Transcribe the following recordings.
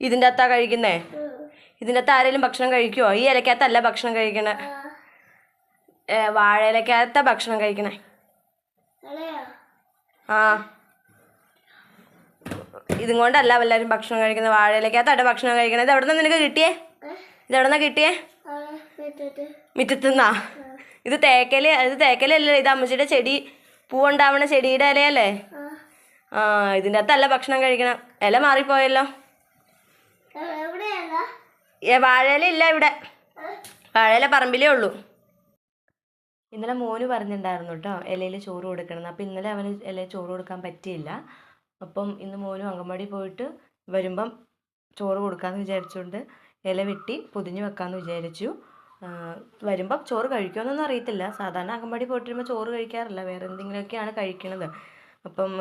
ഇതിന്റെ അകത്താ കഴിക്കുന്നേ? ഇതിന്റെ അകത്ത് ആരെങ്കിലും ഭക്ഷണം കഴിക്കുമോ ഈ ഇലക്കകത്തല്ല ഭക്ഷണം കഴിക്കണേ. വാഴ വാഴയിലക്കകത്ത ഭക്ഷണം കഴിക്കണേ. ആ. ഇതും കൊണ്ടല്ല എല്ലാവരും ഭക്ഷണം കഴിക്കുന്നത്. വാഴയിലക്കകത്താട്ടെ ഭക്ഷണം കഴിക്കണത്. എവിടെ നിന്ന് നിനക്ക് കിട്ടിയേ? ഇത് എവിടെ നിന്നാ കിട്ടിയേ മിറ്റത്തുന്നാ? മിറ്റത്തുനിന്നാ ഇത് തേക്കൽ ഇത് തേക്കലല്ലേ ഇത് അമ്മച്ചിയുടെ ചെടി? പൂവുണ്ടാവണ ചെടിയുടെ ഇലയല്ലേ? ആ ഇതിന്റെ ഇതിന്റെ അകത്തല്ല ഭക്ഷണം കഴിക്കണം. ഇല മാറിപ്പോയല്ലോ. വാഴയില ഇല്ല ഇവിടെ. വാഴയില പറമ്പിലേ ഉള്ളൂ. ഇന്നലെ മോന് പറഞ്ഞിട്ടുണ്ടായിരുന്നു കേട്ടോ ഇലയിൽ ചോറ് കൊടുക്കണം അപ്പം ഇന്നലെ അവന് ഇലയിൽ ചോറ് കൊടുക്കാൻ പറ്റിയില്ല. അപ്പം ഇന്ന് മോനും അങ്കൻവാടി പോയിട്ട് വരുമ്പം ചോറ് കൊടുക്കാമെന്ന് വിചാരിച്ചുകൊണ്ട് ഇല വെട്ടി പൊതിഞ്ഞ് വെക്കാമെന്ന് വിചാരിച്ചു. വരുമ്പം ചോറ് കഴിക്കുമെന്നൊന്നും അറിയത്തില്ല. സാധാരണ അങ്കൻവാടി പോയിട്ട് വരുമ്പോൾ ചോറ് കഴിക്കാറില്ല. വേറെ എന്തെങ്കിലുമൊക്കെയാണ് കഴിക്കണത്. അപ്പം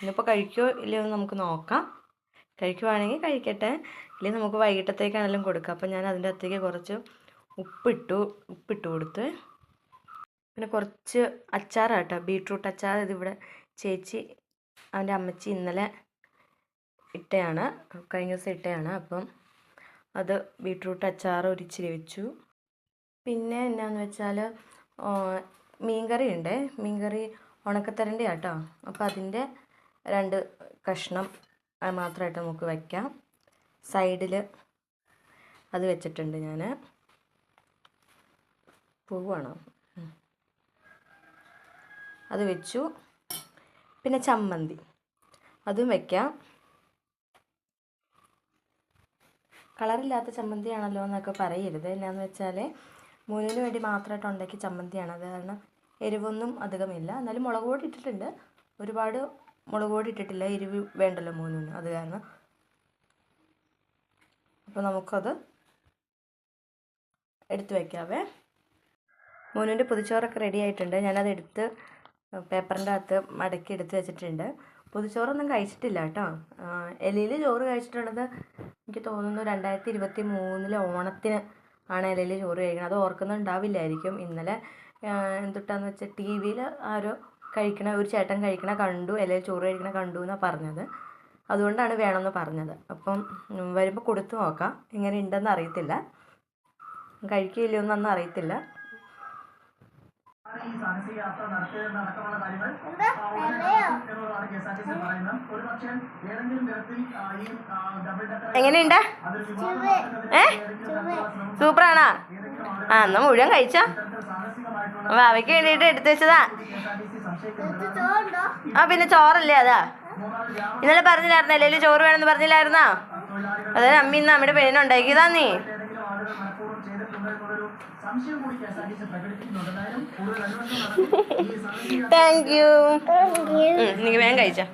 ഇന്നിപ്പോൾ കഴിക്കുമോ ഇല്ലയോ എന്ന് നമുക്ക് നോക്കാം. കഴിക്കുവാണെങ്കിൽ കഴിക്കട്ടെ. ഇല്ലെങ്കിൽ നമുക്ക് വൈകിട്ടത്തേക്കാണെങ്കിലും കൊടുക്കാം. അപ്പം ഞാൻ അതിന്റെ അകത്തേക്ക് കുറച്ച് ഉപ്പിട്ടു ഉപ്പിട്ട് കൊടുത്ത്. പിന്നെ കുറച്ച് അച്ചാറാട്ടോ ബീട്രൂട്ട് അച്ചാർ ഇതിവിടെ ചേച്ചി അവന്റെ അമ്മച്ചി ഇന്നലെ ഇട്ടയാണ്. കഴിഞ്ഞ ദിവസം ഇട്ടയാണ്. അപ്പം അത് ബീട്രൂട്ട് അച്ചാർ ഒരിച്ചിരി വെച്ചു. പിന്നെ എന്നാന്ന് വെച്ചാൽ മീൻകറി ഉണ്ട്. മീൻകറി ഉണക്കത്തരന്റെ ആട്ടോ അപ്പോൾ അതിന്റെ രണ്ട് കഷ്ണം മാത്രമായിട്ട് നമുക്ക് വയ്ക്കാം സൈഡിൽ അത് വെച്ചിട്ടുണ്ട് ഞാൻ പൂവാണോ? അത് വെച്ചു. പിന്നെ ചമ്മന്തി. അതും വയ്ക്കാം കളറില്ലാത്ത ചമ്മന്തിയാണല്ലോ എന്നൊക്കെ പറയരുത്. എന്നാന്ന് വെച്ചാൽ മൂന്നിന് വേണ്ടി മാത്രമായിട്ട് ഉണ്ടാക്കിയ ചമ്മന്തിയാണ്. അത് കാരണം എരിവൊന്നും അധികമില്ല. എന്നാലും മുളക് പൊടി ഇട്ടിട്ടുണ്ട്. ഒരുപാട് മുളക് പൊടി ഇട്ടിട്ടില്ല. എരിവ് വേണ്ടല്ലോ മൂന്നിന് അത് കാരണം. അപ്പോൾ നമുക്കത് എടുത്ത് വയ്ക്കാവേ മോനുവിന്റെ പുതുച്ചോറൊക്കെ റെഡി ആയിട്ടുണ്ട്. ഞാനത് എടുത്ത് പേപ്പറിന്റെ അകത്ത് മടക്കി എടുത്ത് വെച്ചിട്ടുണ്ട്. പുതുച്ചോറൊന്നും കഴിച്ചിട്ടില്ല കേട്ടോ. എലിയിൽ ചോറ് കഴിച്ചിട്ടുള്ളത് എനിക്ക് തോന്നുന്നു രണ്ടായിരത്തി ഇരുപത്തി മൂന്നിലെ ഓണത്തിന് ആണ് എലിയിൽ ചോറ് കഴിക്കുന്നത് അത് ഓർക്കുന്നുണ്ടാവില്ലായിരിക്കും. ഇന്നലെ എന്തുട്ടാന്ന് വെച്ചാൽ ടി വിയിൽ ആരോ കഴിക്കണ ഒരു ചേട്ടൻ കഴിക്കണ കണ്ടു ഇലയിൽ ചോറ് കഴിക്കണ കണ്ടു എന്നാണ് പറഞ്ഞത്. അതുകൊണ്ടാണ് വേണമെന്ന് പറഞ്ഞത്. അപ്പം വരുമ്പോൾ കൊടുത്തു നോക്കാം. എങ്ങനെ ഉണ്ടെന്ന് അറിയത്തില്ല. കഴിക്കില്ലയോ എന്നൊന്നും അറിയത്തില്ല. സാഹസിക യാത്ര നടത്തിയതെന്നടക്കമുള്ള കാര്യങ്ങൾ എന്താ? ആ, ഉടനെ കളയോ നടത്തും എന്നുള്ളതാണ് K S R T C പറയുന്നത്. ഒരു പക്ഷേ ഏതെങ്കിലും തരത്തിൽ ഈ ഡബിൾ ഡെക്കർ എങ്ങനെയുണ്ട്? സൂപ്പറാണോ. ആ എന്നാ മുഴുവൻ കഴിച്ചോ. അപ്പോൾ അവയ്ക്ക് വേണ്ടിയിട്ട് എടുത്തു വെച്ചതാ ആ പിന്നെ ചോറല്ലേ അതാ ഇന്നലെ പറഞ്ഞില്ലായിരുന്നു അല്ലെങ്കിൽ ചോറ് വേണമെന്ന് പറഞ്ഞില്ലായിരുന്നോ അതായത് അമ്മ ഇന്ന് അമ്മയുടെ പേരിനുണ്ടാക്കിയതാ നീ താങ്ക് യു നീ വേഗം കഴിച്ചോ